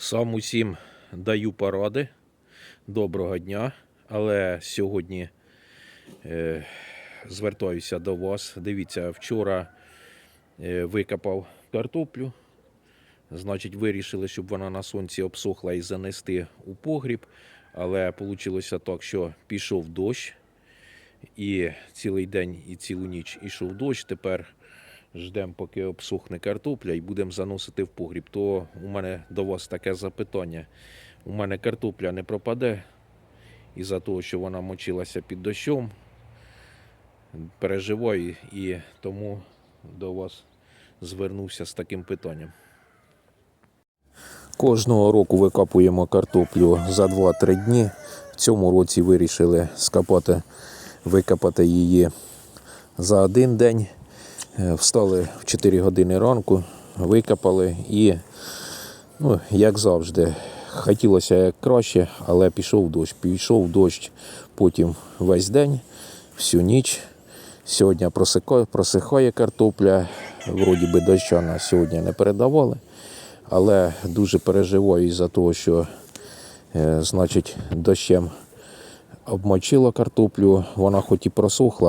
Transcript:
Сам усім даю поради. Доброго дня. Але сьогодні е, звертаюся до вас. Дивіться, вчора е, викопав картоплю. Значить, вирішили, щоб вона на сонці обсохла і занести у погріб. Але вийшло так, що пішов дощ. І цілий день і цілу ніч ішов дощ. Тепер ждемо, поки обсохне картопля, і будемо заносити в погріб. То у мене до вас таке запитання. У мене картопля не пропаде із-за того, що вона мочилася під дощом. Переживаю і тому до вас звернувся з таким питанням. Кожного року викопуємо картоплю за 2-3 дні. В цьому році вирішили скопати, викопати її за один день. Е, Встали в 4 години ранку, викопали і, ну, як завжди, хотілося як краще, але пішов дощ. Пішов дощ потім весь день, всю ніч. Сьогодні просихає, картопля. Вроді би доща на сьогодні не передавали. Але дуже переживаю із-за того, що е, значить, дощем обмочила картоплю, вона хоч і просохла,